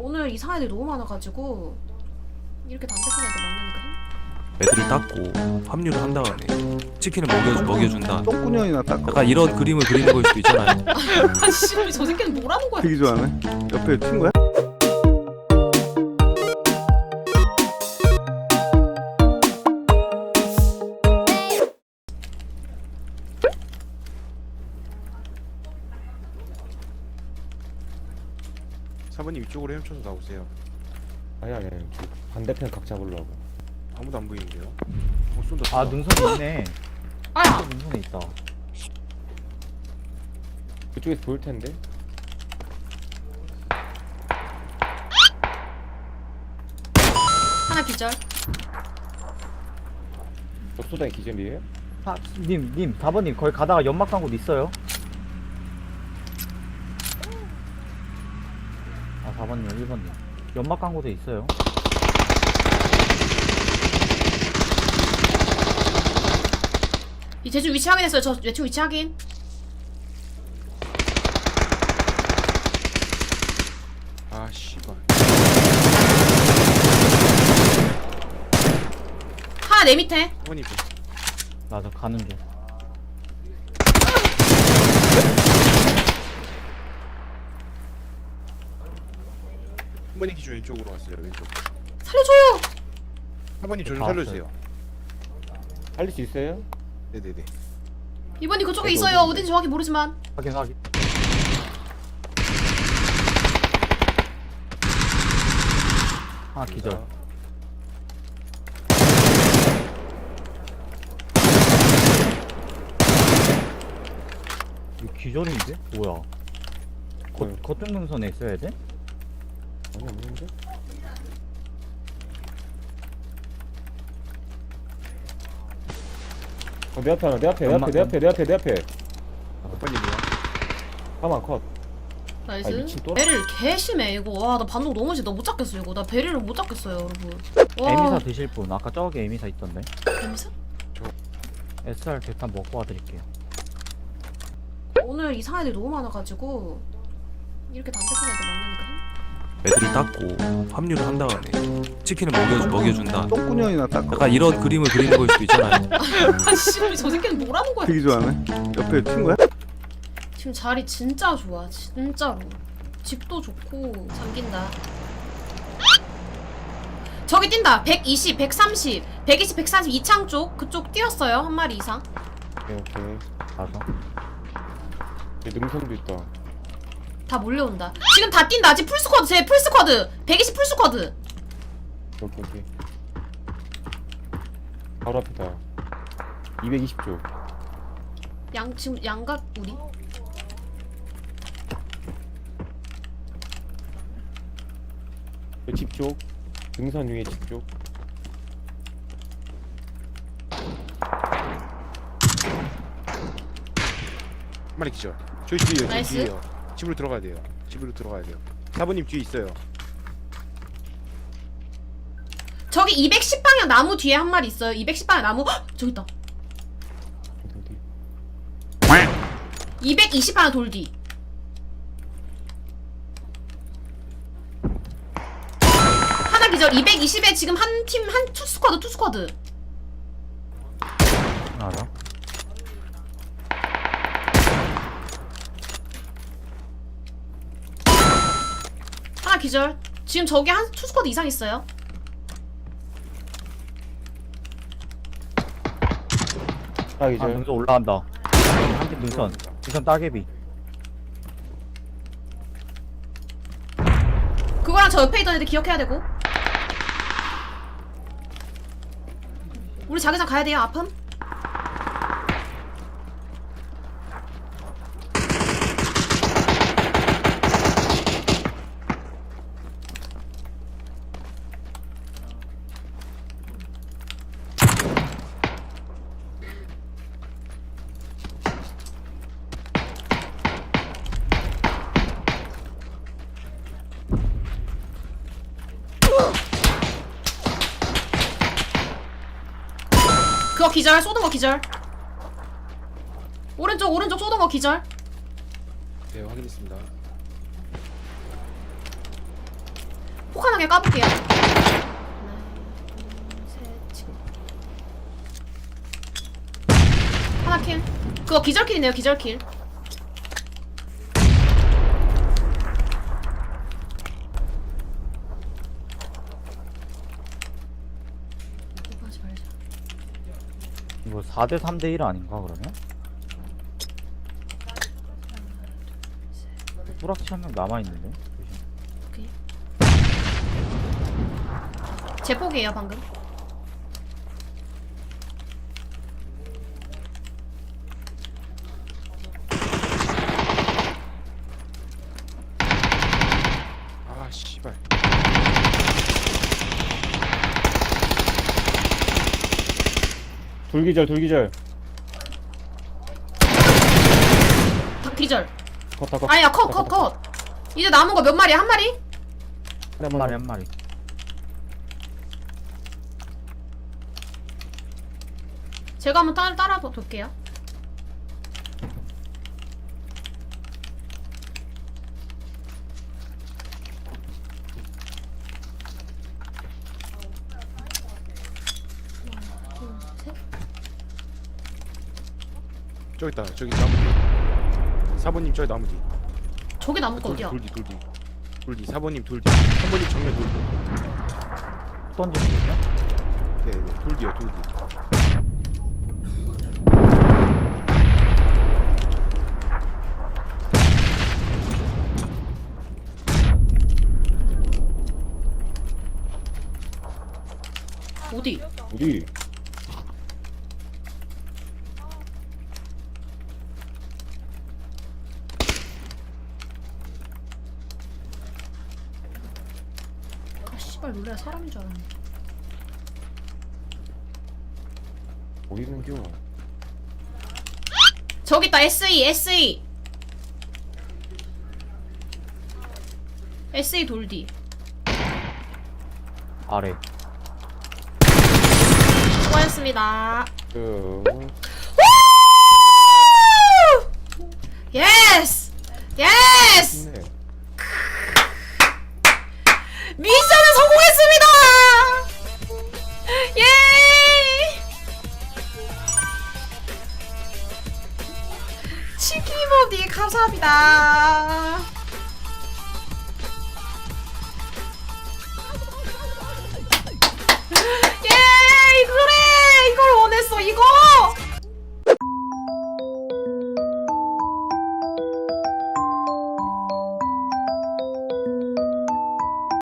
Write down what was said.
오늘 이상한 애들이 너무 많아가지고 이렇게 담백한 애들 만나니까 힘 애들을 닦고 합류를 한 다음에 치킨을 먹여, 먹여준다. 똥구녕이나 닦아 약간 이런 그림을 그리는 걸 수도 있잖아요. 아 씨 저 새끼는 뭐라는 거야? 되게 좋아하네. 옆에 친구야? 이쪽으로 헤엄쳐서 나오세요. 아니 아니 아니 반대편 각 잡으려고 아무도 안 보이는데요. 어, 쏜다. 아 쏜다. 능선이 있네 아야 능선에 있다 그쪽에서 보일 텐데 하나 기절 옥소단이 기절이에요? 아, 님, 님, 4번님 거기 가다가 연막 간 곳 있어요 아 4번님 1번님 연막 간 곳에 있어요. 이 대충 위치 확인했어요. 저 대충 위치 확인. 아 씨발. 하나 내 밑에. 사모님 나저 가는 중 사모님 기준 왼쪽으로 왔어요. 왼쪽. 살려줘요 사모님 저좀 다 살려주세요. 살릴 수 있어요? 네네네. 이번이 그쪽에 어디, 있어요 어디, 어딘지 정확히 모르지만 확인 확인 하나 기절 이거 기절인데? 뭐야 거, 네. 겉쪽 능선에 있어야 돼? 아니 없는데? 어, 내 앞에 하나 내 앞에 내 앞에 내 앞에 내 앞에 내 앞에. 오빠님이요. 가만 컷. 나이스. 아이, 미친. 베릴 개심해 이거. 와 나 반동 너무 심해 나못 잡겠어 이거. 나 베릴을 못 잡겠어요 여러분. 에미사 와 드실 분. 아까 저기 에미사 있던데. 에미사? SR 대탄 먹고 와드릴게요. 오늘 이상한 애들이 너무 많아가지고 이렇게 담백한 애들 만나니까 힘 애들을 닦고 합류를 한 다음에 치킨을 먹여, 먹여준다. 똥구녕이나 닦아. 약간 이런 그림을 그리는 걸 수도 있잖아요. 아씨 저 새끼는 뭐라는 거야 되게 좋아하네. 옆에 친구야? 지금 자리 진짜 좋아 진짜로. 집도 좋고 잠긴다. 저기 뛴다! 120 130 120 130 이창 쪽. 그쪽 뛰었어요 한 마리 이상. 오케이 오케이. 가서 여기 능선도 있다 다 몰려온다. 지금 다 뛴다. 아직 풀스쿼드 제 풀스쿼드. 120 풀스쿼드. 여기 여기 바로 앞이다. 220쪽 양 지금 양각 우리? 집쪽. 능선 위에 집쪽. 한 마리 기절. 저희 뒤에요. 저희 나이스. 뒤에요. 집으로 들어가야 돼요. 집으로 들어가야 돼요. 사모님 뒤에 있어요. 저기 210방향 나무 뒤에 한 마리 있어요 210방향 나무 헉! 저기 있다 어디 어디 220방향 돌 뒤 하나 기절 220에 지금 한 팀 한 투 스쿼드 투 스쿼드 하나 더 하나 기절? 지금 저기 한 투 스쿼드 이상 있어요. 딱 아 이제 능선 올라간다. 한팀 능선. 능선 따개비. 그거랑 저 옆에 있던 애들 기억해야 되고. 우리 자기장 가야 돼요 아픔 그거 기절 쏘던 거 기절 오른쪽 오른쪽 쏘던 거 기절 네 확인했습니다. 폭 하나 그냥 까볼게요. 하나 킬. 그거 기절킬이네요, 기절킬. 이거 하지 말자. 이거 4대 3대 1 아닌가 그러면? 뿌락치 한 명 남아있는데? 오케이. 제 폭이에요, 방금. 아 씨발 돌기절 돌기절 다 기절. 컷 컷. 아니야, 컷, 컷, 컷. 이제 남은 거 몇 마리야? 한 마리? 한 마리 한 마리 제가 한번 따라, 따라 볼게요. 하나, 둘, 셋. 저기 있다 저기 나무 뒤 사부님 저기 나무 뒤 저게 돌디 어디야? 돌디 돌디 돌디 사부님 돌디 3번님 정면 돌디 던지거든요? 네네 돌디요 돌디 어디? 어디? 아, 씨발, 놀래야 사람인 줄 알았네. 어디 있는겨? 저기 있다, SE, SE. SE 돌디. 아래 수고하셨습니다. 그 예스! 예스! 힘내. 미션을 성공했습니다! 예! 치킨모디 감사합니다. 예! 그래! 이걸 원했어, 이걸!